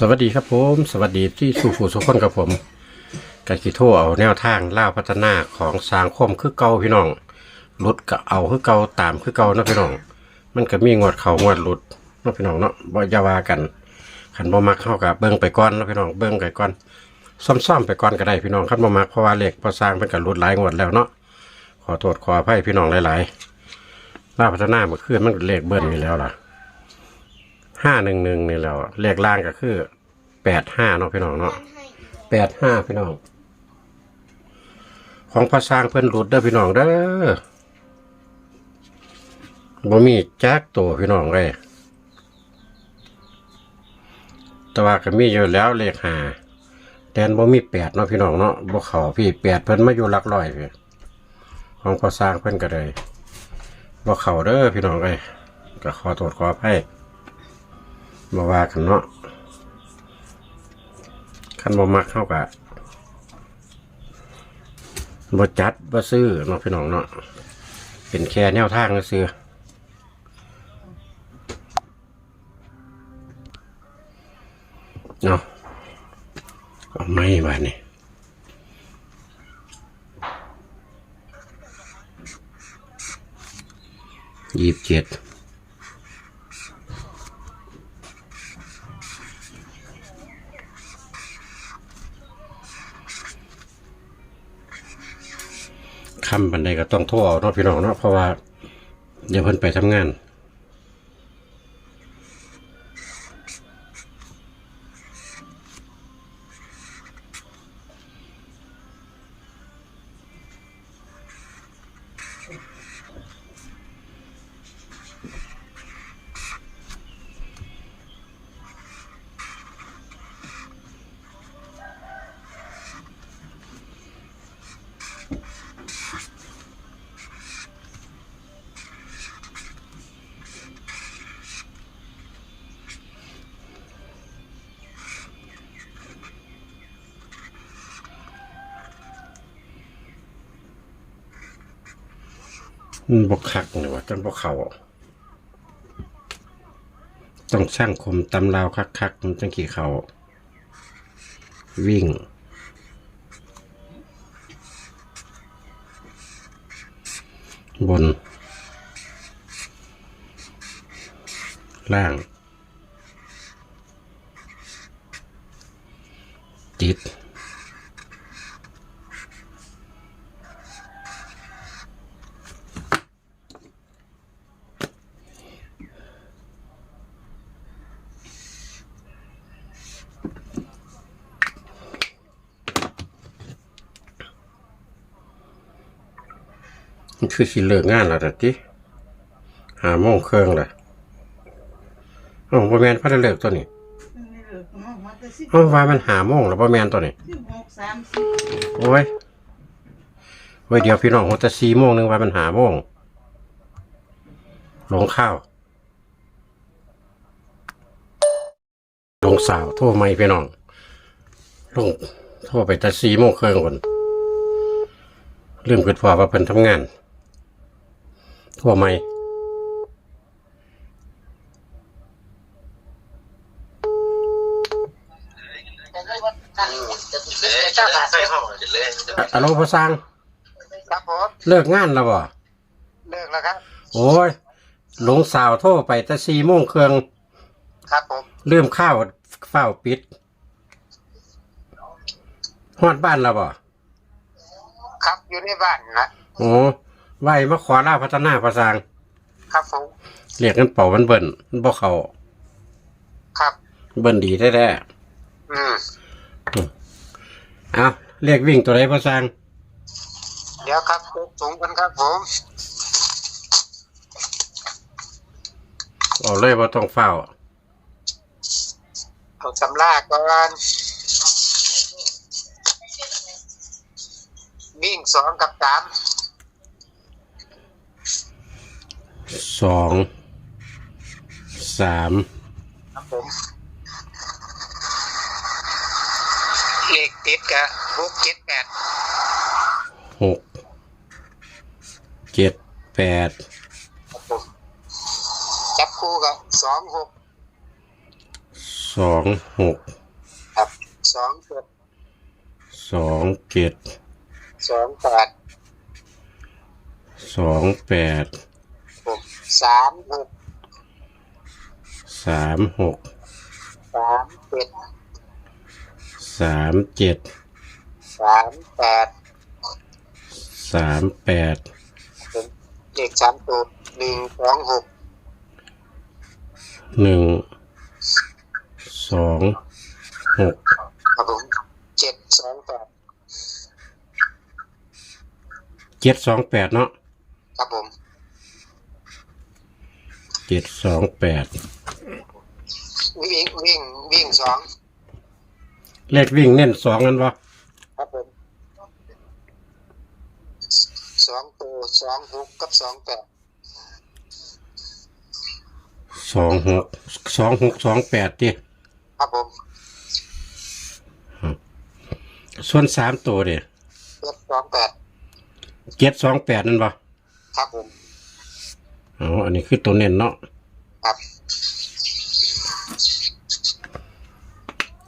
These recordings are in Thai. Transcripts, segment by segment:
สวัสดีครับผม สวัสดีที่สู่ผู้สุขคนกับผมกากิโทเอาแนวทางล่าพัฒนาของสางคมคือเก่าพี่น้องหลุดก็เอาคือเก่าตามคือเก่าเนาะพี่น้อง มันก็มีงวดเขางวดหลุดเนาะพี่น้องเนาะบ่ยาวากันขันบ่มักเข้ากับเบิ่งไปก่อนเนาะพี่น้องเบิ่งไปก่อนซ่อมๆไปก่อนก็ได้พี่น้องขันบ่มักเพราะว่าเหลขพอสร้างเพิ่นก็หลุดหลายงวดแล้วเนาะขอโทษขออภัยพี่น้องหลายๆล่าพัฒนาเมื่อคืนมันก็เลขเบิ้ลนี่แล้วล่ะ ห้าหนึ่งหนึ่งนี่แหล้วเลขล่างก็คือแปดห้าเนาะพี่น้องเนาะแปดห้าพี่น้อง ของพระสร้างเพิ่นหลุดเด้อพี่น้องเด้อบ่มีจักตัวพี่น้องเลยแต่ว่าก็มีอยู่แล้วเลขห้าแทนบ่มีแปดเนาะพี่น้องเนาะบ่เข้าพี่แปดเพิ่นมาอยู่หลักร้อยพี่ของพระสร้างเพิ่นก็เลยบ่เข้าเด้อพี่น้องเลยก็ขอโทษขออภัย มาว่ากันเนาะคันบ่มักเข้ากะบ่จัดบ่ซื้อเนาะพี่น้องเนาะเป็นแค่แนวทางซื้อเนาะเอาไม่บานนี่ยี่สิบเจ็ด คำบันไดก็ต้องโทรเอาเนาะพี่น้องเนาะเพราะว่า เดี๋ยวเพิ่นไปทำงาน มันบกคักเลยว่าจังบกเขาต้องสร้างคมตำราวคักๆมันจังขี่เขาวิ่ง บน ล่าง จิต คือสิเลิกงานแล้วแต่ติหาโมงเครื่องเลยอ๋อประแมนพัดเลิกตัวนี้ไม่เลิกเนาะมาแต่สิบอ๋อว่ามันหาโมงแล้วประแมนตัวนี้สิบหกสามสิบโอ้ยไว้เดี๋ยวพี่น้องหัวแต่สี่โมงนึงว่ามันหาโมงลงข้าวลงสาวโทรไม่พี่น้องลงโทรไปแต่สี่โมงเครื่องคนลืมคิดพอว่าเพิ่นทำงาน โทรไม่อะโลพอสร้างครับผมเลิกงานแล้วบ่เลิกแล้วครับ โอ้ยหลงสาวโทรไปแต่สี่โมงเครื่องครับผมลืมข้าวเฝ้าปิดฮอดบ้านแล้วบ่ครับอยู่ในบ้านนะโอ้ ไหวมาขอลาพัฒนาประสร้างครับผมเรียกกันเป่ามันเบิ่นมันบ่เข้าครับ เบิ่นดีแท้อืมๆเอาเรียกวิ่งตัวไหนประสร้างเดี๋ยวครับตกถุงกันครับผมเอาเลยบ่ต้องเฝ้าวเอาสำลากก่อนวิ่งสองกับสาม สองสามครับผมเลขติดกับหกเจ็ดแปดหกเจ็ดแปดครับผมจับคู่กับสองหกสสองหกครับสองเจ็ดสองเจ็ดสองแปดสองแปดหก สามหกสามหกสามเจ็ดสามเจ็ดสามแปดสามแปดเป็นเลขสามตัวหนึ่งสองหกหนึ่งสองหกครับผมเจ็ดสองแปดเจ็ดสองแปดเนาะ ครับผม เจ็ดสองแปดวิ่งวิ่งวิ่งสองเลขวิ่งเน้นสองกันวะครับผมสองตัวสองหกกับสองแปดสองหกสองหกสองแปดดิครับผมส่วนสามตัวเดียเจ็ดสองแปดเจ็ดสองแปดนั่นวะครับผม อ๋ออันนี้คือตัวเน้นเนาะครับ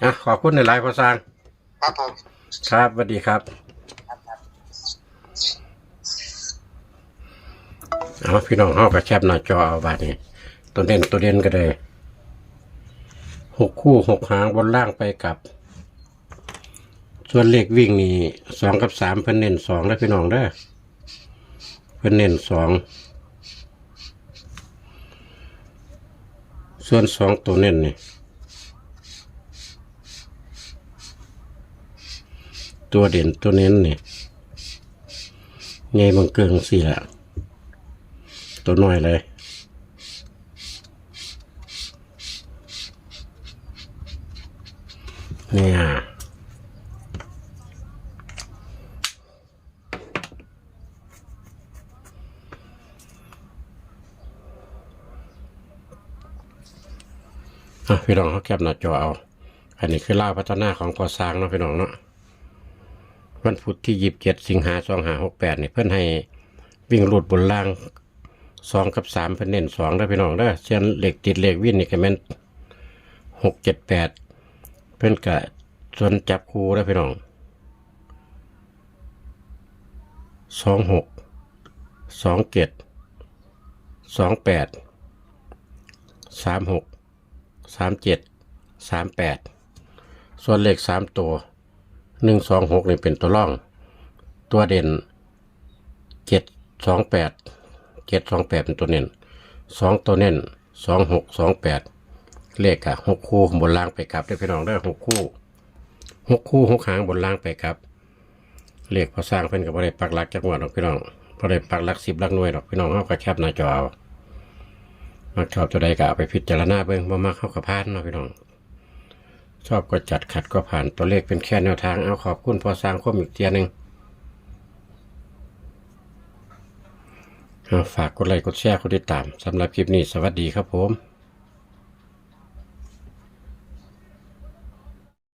อะขอบคุณในไลน์พอสร้าง ครับผม ครับสวัสดีครับเอาพี่น้องเข้าไปแคปหน้าจอเอาบาดนี้ ตัวเด่นตัวเด่นก็เลยหกคู่หกหางบนล่างไปกลับ ส่วนเลขวิ่งนี่สองกับสามเพิ่นเน้นสองแล้วพี่น้องเด้อเพิ่นเน้นสอง ส่วนสองตัวเน้นนี่ตัวเด่นตัวเน้นนี่ไงบังเกิงสี่ละตัวน้อยเลยเนี่ย อะพี่น้องเขาแคปหน้าจอเอา อันนี้คือล่าพัฒนาของพอสร้างเนาะพี่น้องเนาะวันพุธที่ยีิบเจ็ดสิงหาสองหาหกแปดนี่เพื่อนให้วิ่งหลุดบนล่างสองกับสามเพื่อนเน้นสองได้พี่น้องได้เส้นเหล็กติดเหล็กวิ่นนี่ก็แม่นหกเจ็ดแปดเพื่อนกะส่วนจับคู่ได้พี่น้องสองหกสองเจ็ดสองแปดสามหก สามเจ็ดสามแปดส่วนเลขสามตัวหนึ่งสองหกนี่เป็นตัวร่อง ตัวเด่นเจ็ดสองแปดเจ็ดสองแปดเป็นตัวเน้นสองตัวเน้นสองหกสองแปดเลขอะหกคู่บนล่างไปกลับได้พี่น้องได้อหกคู่หกคู่หกหางบนล่างไปกลับ เลขพอสร้างเพิ่นกับบ่ได้ปักหลักจักหวัดหรอกพี่น้องบ่ได้ปักหลักสิบหลักหน่วยหรอกพี่น้องเฮาก็แคบหน้าจอเอา มักชอบตัวใดก็เอาไปพิจารณาเบิ่งบ่มักเข้ากับพานเนาะพี่น้อง ชอบก็จัดขัดก็ผ่านตัวเลขเป็นแค่แนวทางเอาขอบคุณพอสร้างคมอีกเทียหนึ่งฝากกดไลค์กดแชร์กดติดตามสำหรับคลิปนี้สวัสดีครับผม